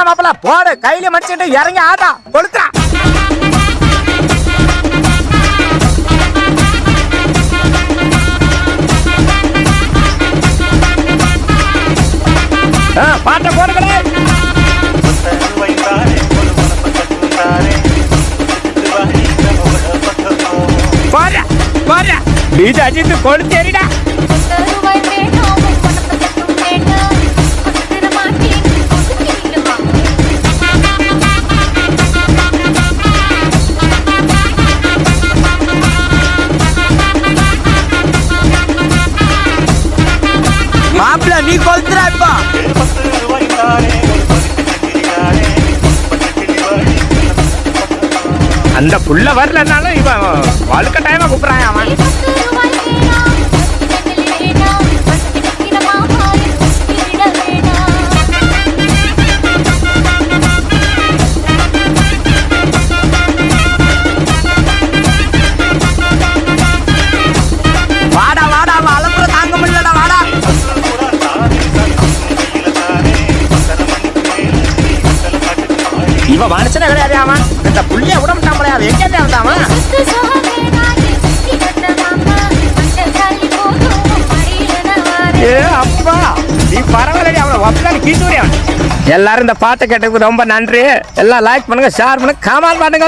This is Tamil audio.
என்ன மாப்பிள போடு கையில மடிச்சுட்டு இறங்கி ஆட்டா கொளுத்துறா. பாட்டை போடுங்களே. போடுறா போடுறா. டிஜே அஜித் கொளுத்தேறிடா ரூபாய் மாப்பிள நீ கொளுத்துறா அந்த புள்ள வரலனாலும் இவன் வாழ்க்கை டைமா கூப்பிடுறான் அவன். இவன் மனுஷனே கிடையாது அவன் இந்த புள்ளைய விட மாட்டான் அவன் எங்க கட்ட நான் ஏ அப்பா நீ பரவாயில்ல அவனை கீழ்த்தூரி அவன். எல்லாரும் இந்த பாட்டை கேட்டதுக்கு ரொம்ப நன்றி. எல்லாம் லைக் பண்ணுங்க ஷேர் பண்ணுங்க கமெண்ட் பண்ணுங்க